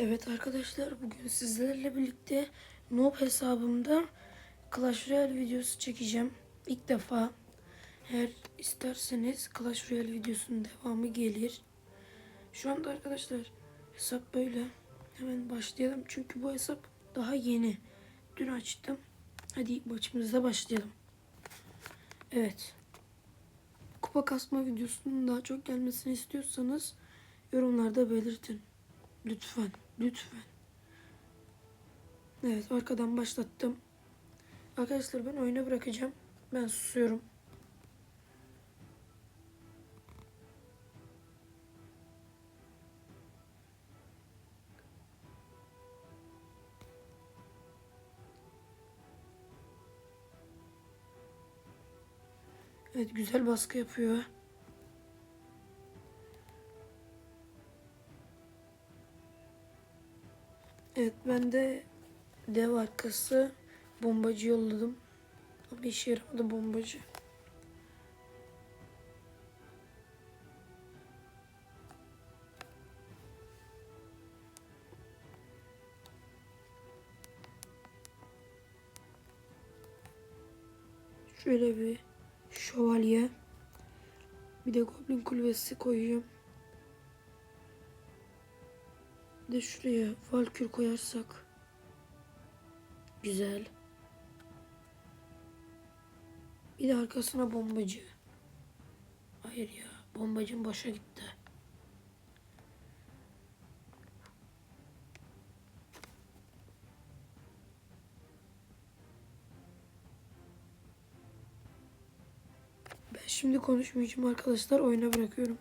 Evet arkadaşlar bugün sizlerle birlikte Noob hesabımda Clash Royale videosu çekeceğim. İlk defa eğer isterseniz Clash Royale videosunun devamı gelir. Şu anda arkadaşlar hesap böyle. Hemen başlayalım çünkü bu hesap daha yeni. Dün açtım. Hadi ilk başlayalım. Evet. Kupa kasma videosunun daha çok gelmesini istiyorsanız yorumlarda belirtin. Lütfen, lütfen. Evet, arkadan başlattım. Arkadaşlar ben oyuna bırakacağım. Ben susuyorum. Evet, güzel baskı yapıyor. Evet ben de dev arkası bombacı yolladım. Ama işe yaramadı bombacı. Şöyle bir şövalye. Bir de goblin kulübesi koyuyorum. De şuraya valkür koyarsak. Güzel. Bir de arkasına bombacı. Hayır ya. Bombacım boşa gitti. Ben şimdi konuşmayacağım arkadaşlar. Oyuna bırakıyorum.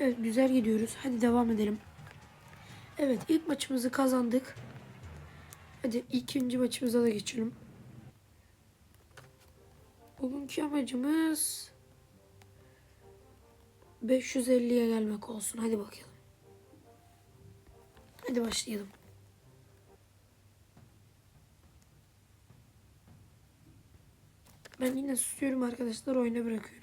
Evet güzel gidiyoruz. Hadi devam edelim. Evet ilk maçımızı kazandık. Hadi ikinci maçımıza da geçelim. Bugünkü amacımız 550'ye gelmek olsun. Hadi bakalım. Hadi başlayalım. Ben yine susuyorum arkadaşlar. Oyuna bırakıyorum.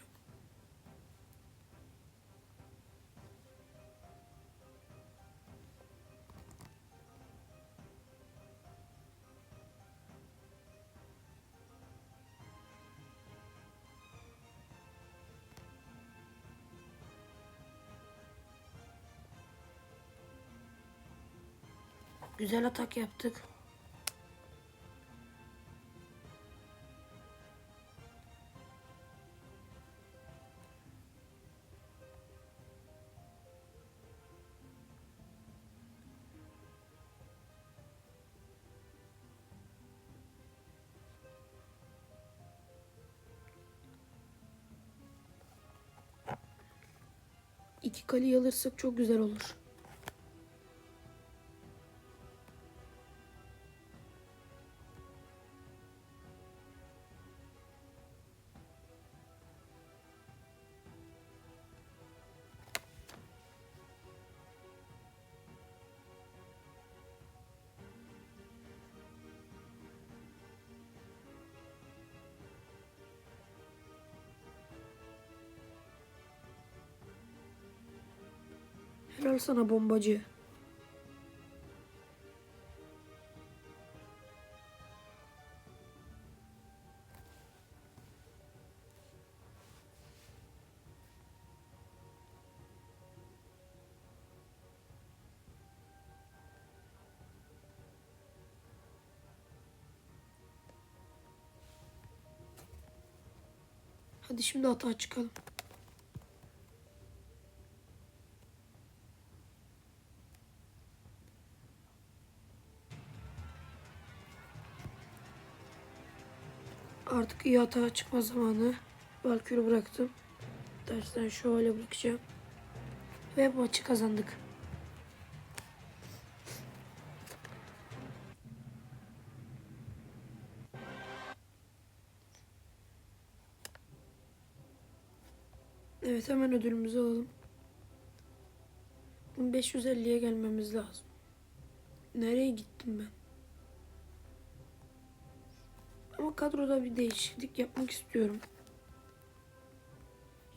Güzel atak yaptık. İki kaleyi alırsak çok güzel olur. Helal sana bombacı. Hadi şimdi hata çıkalım. Artık iyi hata çıkma zamanı. Valkür'ü bıraktım. Dersten şöyle bırakacağım. Ve maçı kazandık. Evet hemen ödülümüzü alalım. 550'ye gelmemiz lazım. Nereye gittim ben? Ama kadroda bir değişiklik yapmak istiyorum.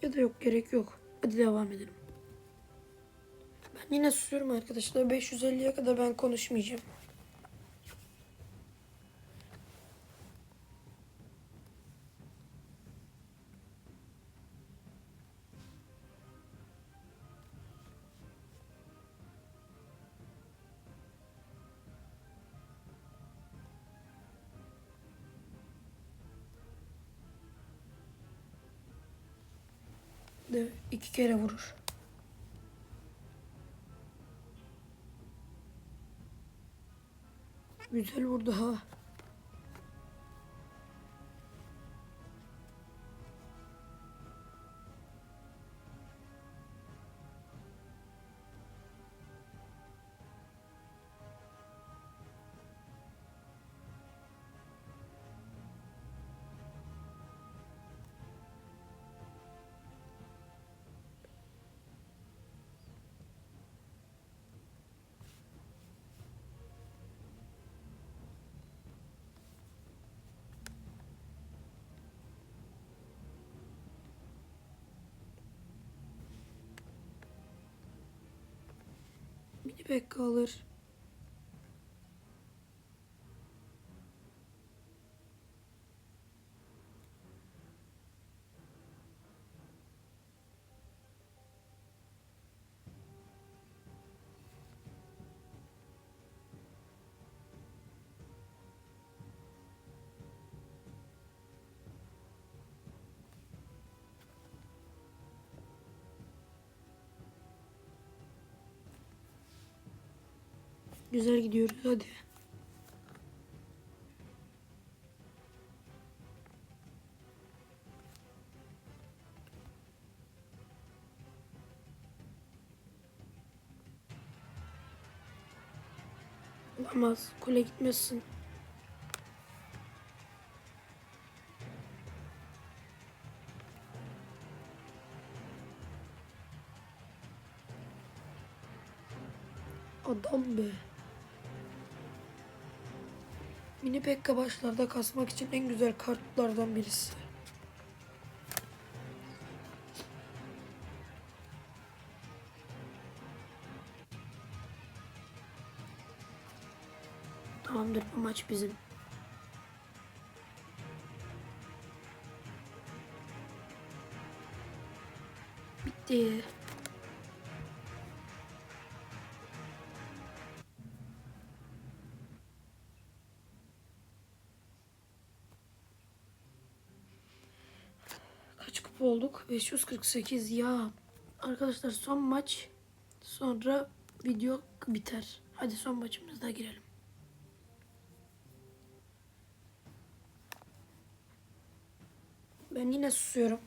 Ya da yok gerek yok. Hadi devam edelim. Ben yine susuyorum arkadaşlar. 550'ye kadar ben konuşmayacağım. De iki kere vurur. Güzel vurdu ha. Pekka alır. Güzel gidiyoruz hadi. Olamaz. Kule gitmesin. Pekka başlarda kasmak için en güzel kartlardan birisi. Tamamdır bu maç bizim. Bitti. Olduk? 548 ya. Arkadaşlar son maç sonra video biter. Hadi son maçımıza girelim. Ben yine susuyorum.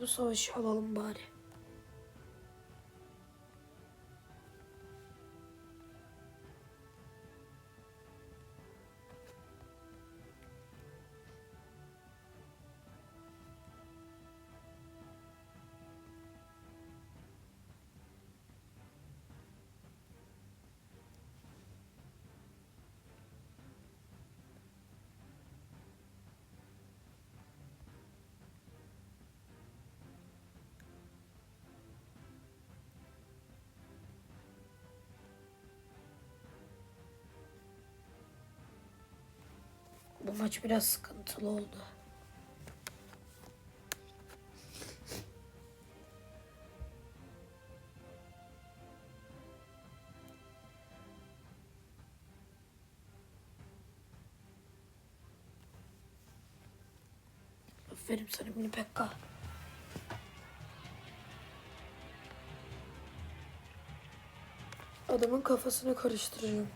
Bu savaşı alalım bari. Maç biraz sıkıntılı oldu. Aferin sana Mini Pekka. Adamın kafasını karıştırıyorum.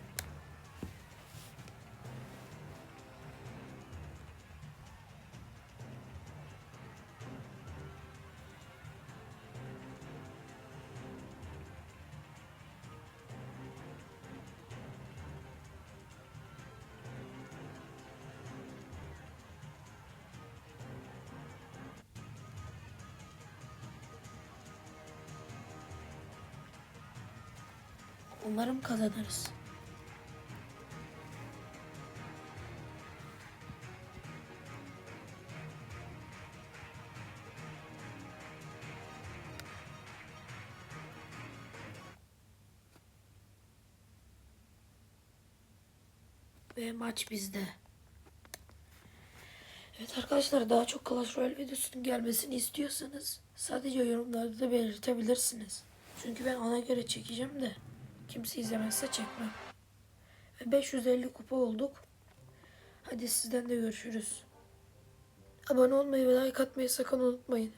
Umarım kazanırız. Ve maç bizde. Evet arkadaşlar daha çok Clash Royale videosunun gelmesini istiyorsanız sadece yorumlarda da belirtebilirsiniz. Çünkü ben ona göre çekeceğim de kimse izlemezse çekmem. Ve 550 kupa olduk. Hadi sizden de görüşürüz. Abone olmayı ve like atmayı sakın unutmayın.